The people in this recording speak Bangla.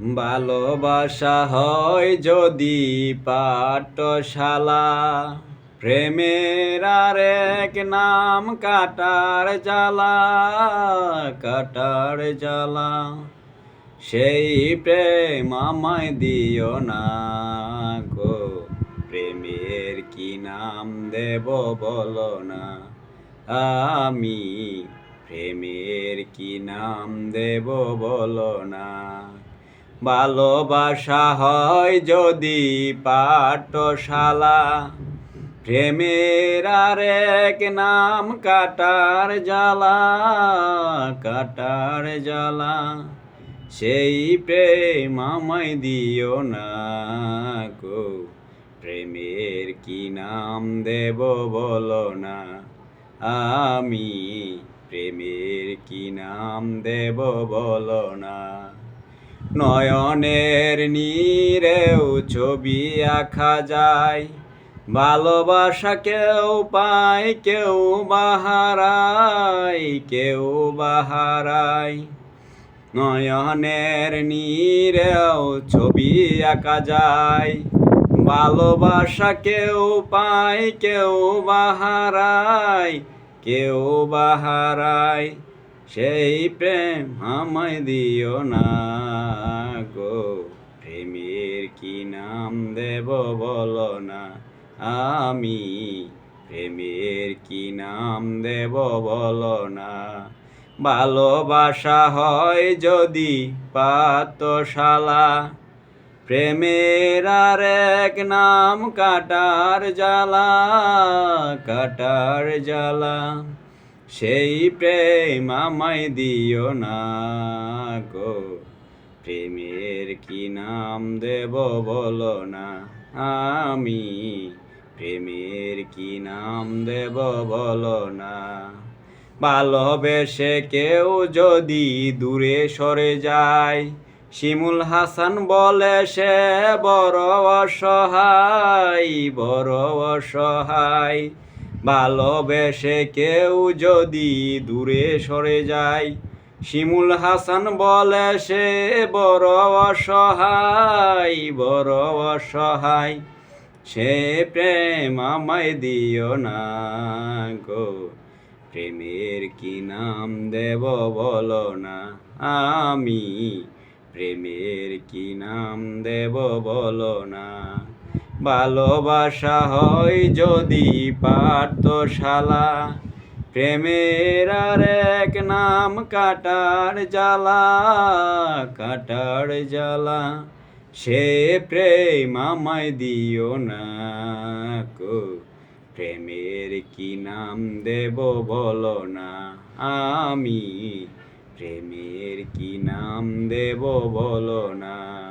ভালোবাসা হয় যদি পাঠশালা। প্রেমের আর এক নাম কাটার জ্বালা কাটার জ্বালা। সেই প্রেম আমায় দিও না গো, প্রেমের কি নাম দেব বলো না। আমি প্রেমের কি নাম দেব বলো না। ভালোবাসা হয় যদি পাঠশালা। প্রেমের এক নাম কাটার জ্বালা কাটার জ্বালা। সেই প্রেম আমায় দিও না গো। প্রেমের কি নাম দেব বলো না। আমি প্রেমের কি নাম দেব বলো না। নয়নের নীরেও ছবি আঁকা যায়। ভালোবাসা কেউ পায়, কেউ বাহারায় কেউ বাহারায় নয়নের নীরেও ছবি আঁকা যায়। ভালোবাসা কেউ পায়, কেউ বাহারায় কেউ বাহারায় সেই প্রেম আমায় দিও না গো। প্রেমের কি নাম দেব বলো না। আমি প্রেমের কি নাম দেব বলো না। ভালোবাসা হয় যদি পাতশালা। প্রেমের আর এক নাম কাটার জ্বালা কাটার জ্বালা। সেই প্রেম আমায় দিও না গো। প্রেমের কি নাম দেব বলো না। আমি প্রেমের কি নাম দেব বলো না। ভালোবেসে কেউ যদি দূরে সরে যায়, শিমুল হাসান বলে সে বড় অসহায় বড় অসহায়। ভালোবেসে কেউ যদি দূরে সরে যায়, শিমুল হাসান বলে সে বড় অসহায় বড় অসহায়। সে প্রেম আমায় দিও না গো, প্রেমের কি নাম দেব বলো না। আমি প্রেমের কি নাম দেব বলো না। ভালোবাসা হয় যদি পাঠশালা। প্রেমের আর এক নাম কাটার জ্বালা কাটার জ্বালা। সে প্রেম আমায় দিও না কো। প্রেমের কি নাম দেব বলো না। আমি প্রেমের কি নাম দেব বলো না।